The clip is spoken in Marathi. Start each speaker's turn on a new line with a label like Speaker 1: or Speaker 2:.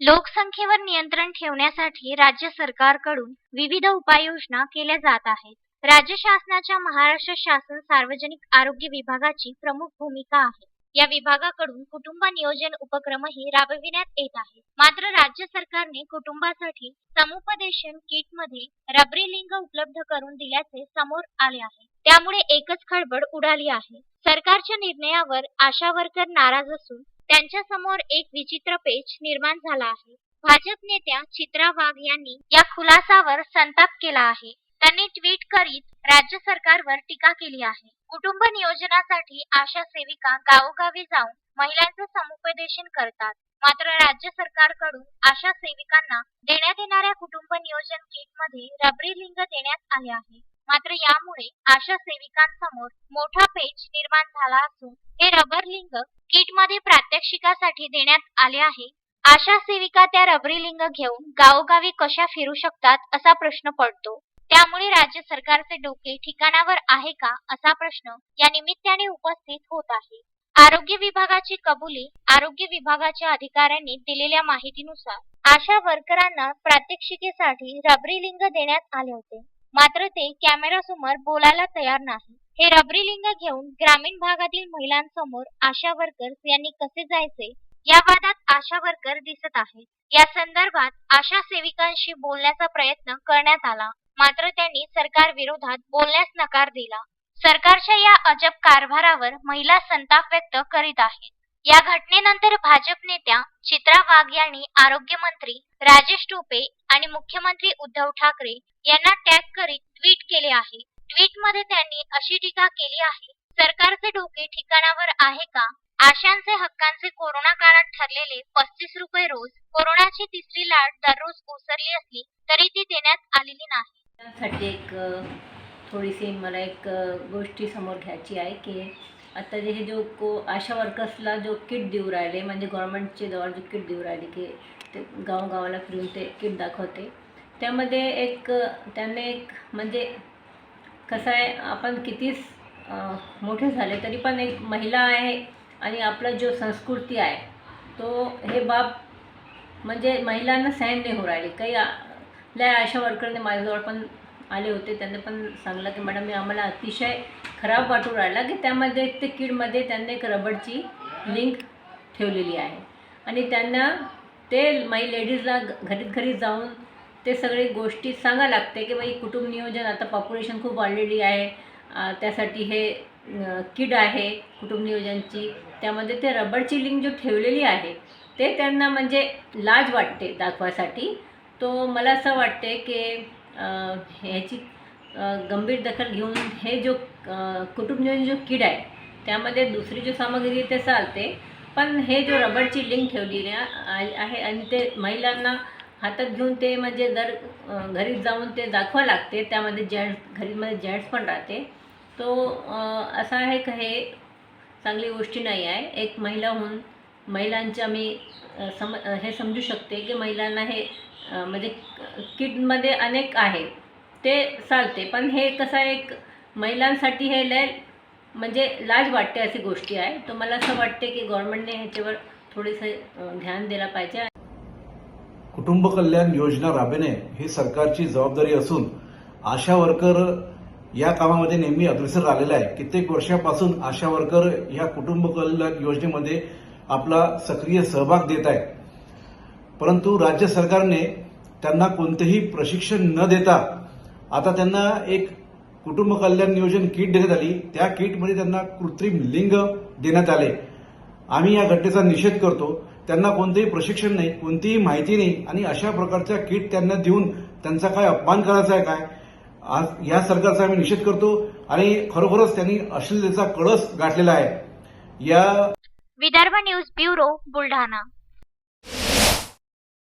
Speaker 1: लोकसंख्येवर नियंत्रण ठेवण्यासाठी राज्य सरकारकडून विविध उपाययोजना केल्या जात आहेत. राज्य शासनाच्या महाराष्ट्र शासन सार्वजनिक आरोग्य विभागाची प्रमुख भूमिका आहे. या विभागाकडून कुटुंब नियोजन उपक्रमही राबविण्यात येत आहे मात्र राज्य सरकारने कुटुंबासाठी समुपदेशन किटमध्ये रबरी लिंग उपलब्ध करून दिल्याचे समोर आले आहे. त्यामुळे एकच खळबळ उडाली आहे. सरकारच्या निर्णयावर आशा वर्कर नाराज असून त्यांच्यासमोर एक विचित्र पेच निर्माण झाला आहे. भाजप नेत्या चित्रा वाघ यांनी या खुलासावर संताप केला आहे. त्यांनी ट्विट करीत राज्य सरकारवर टीका केली आहे. कुटुंब नियोजनासाठी आशा सेविका गावोगावी जाऊन महिलांचे समुपदेशन करतात. मात्र राज्य सरकारकडून आशा सेविकांना देण्यात येणाऱ्या कुटुंब नियोजन किटमध्ये रबरी लिंग देण्यात आले आहे. मात्र यामुळे आशा सेविकांसमोर मोठा पेच निर्माण झाला असून हे रबर लिंग किटमध्ये प्रात्यक्षिकासाठी देण्यात आले आहे. आशा सेविका त्या रबरी लिंग घेऊन गावोगावी कशा फिरू शकतात असा प्रश्न पडतो. त्यामुळे राज्य सरकारचे डोके ठिकाणावर आहे का असा प्रश्न या निमित्ताने उपस्थित होत आहे. आरोग्य विभागाची कबुली आरोग्य विभागाच्या अधिकाऱ्यांनी दिलेल्या माहितीनुसार आशा वर्करांना प्रात्यक्षिकेसाठी रबरी लिंग देण्यात आले होते. मात्र ते कॅमेरासमोर बोलायला तयार नाही. हे रबरी लिंग घेऊन ग्रामीण भागातील महिलांसमोर आशा वर्कर्स यांनी कसे जायचे? या वादात आशा वर्कर दिसत आहे या संदर्भात आशा सेविकांशी बोलण्याचा प्रयत्न करण्यात आला. मात्र त्यांनी सरकार विरोधात बोलण्यास नकार दिला. सरकारच्या या अजब कारभारावर महिला संताप व्यक्त करीत आहेत. या घटनेनंतर भाजप नेत्या चित्रा वाघ यांनी आरोग्यमंत्री राजेश टोपे आणि मुख्यमंत्री उद्धव ठाकरे यांना टॅग करीत ट्विट केले आहे. ट्विटमध्ये त्यांनी अशी टीका केली आहे सरकारचे डोके ठिकाणावर आहे का? आशांचे हक्कांचे कोरोना काळात ठरलेले पस्तीस रुपये रोज कोरोनाची तिसरी लाट दररोज ओसरली असली तरी ती देण्यात आलेली नाही.
Speaker 2: त्यासाठी एक थोडीशी मला एक गोष्टी समोर घ्यायची आहे की आता जे हे जो को आशा वर्कर्सला जो किट देऊ राहिले म्हणजे गव्हर्मेंटचे जवळ जो किट देऊ राहिले की ते गावगावाला फिरून ते किट दाखवते. त्यामध्ये एक त्याने त्यांनी एक म्हणजे कसं आहे आपण कितीच मोठे झाले तरी पण एक महिला आहे आणि आपला जो संस्कृती आहे तो हे बाब म्हणजे महिलांना सहन नाही हो राहिली. काही आपल्या लय आशा वर्करने माझ्याजवळ पण आले होते त्यांनी पण सांगलं की मॅडम मी आम्हाला अतिशय खराब वाटू राहिला की त्यामध्ये ते किडमध्ये त्यांनी एक रबरची लिंक ठेवलेली आहे. आणि त्यांना ते माई लेडीजला घरीत घरी जाऊन ते सगळे गोष्टी सांगा लागते की बाई कुटुंब नियोजन आता पॉप्युलेशन खूप वाढलेली आहे. त्यासाठी हे किड आहे कुटुंब नियोजनची. त्यामध्ये ते रबरची लिंक जो ठेवलेली आहे ते त्यांना म्हणजे लाज वाटते दाखवासाठी तो मला असं वाटते की ह्याची गंभीर दखल घेऊन हे जो कुटुंबजन जो किड आहे त्यामध्ये दुसरी जो सामग्री आहे ते चालते. पण हे जो रबरची लिंक ठेवलेली आहे आहे आणि ते महिलांना हातात घेऊन ते म्हणजे दर घरी जाऊन ते दाखवा लागते. त्यामध्ये जेंट्स घरीमध्ये जेंट्स पण राहते. तो असा आहे का हे चांगली गोष्टी नाही आहे. एक महिला होऊन महिलांच्या मी सम हे समजू शकते की महिलांना हे म्हणजे किटमध्ये अनेक आहे. ते चालते पण हे कसं आहे, एक महिलांसाठी हे लय म्हणजे लाज वाटते अशी गोष्टी आहे. तर मला असं वाटते की गव्हर्नमेंटने ह्याच्यावर थोडेसे ध्यान दिलं पाहिजे.
Speaker 3: कुटुंब कल्याण योजना राबविणे ही सरकारची जबाबदारी असून आशा वर्कर या कामामध्ये नेहमी अग्रेसर राहिलेला आहे कित्येक वर्षापासून आशा वर्कर या कुटुंब कल्याण योजनेमध्ये आपला सक्रिय सहभाग देत आहे परंतु राज्य सरकारने त्यांना कोणतेही प्रशिक्षण न देता आता त्यांना एक कुटुंब कल्याण नियोजन किट देण्यात आली. त्या किटमध्ये त्यांना कृत्रिम लिंग देण्यात आले. आम्ही या घटनेचा निषेध करतो. त्यांना कोणतेही प्रशिक्षण नाही कोणतीही माहिती नाही आणि अशा प्रकारच्या किट त्यांना देऊन त्यांचा काय अपमान करायचा आहे काय? आज या सरकारचा आम्ही निषेध करतो आणि खरोखरच त्यांनी अश्लीलतेचा कळस गाठलेला आहे. या
Speaker 1: विदर्भ न्यूज ब्युरो बुलढाणा.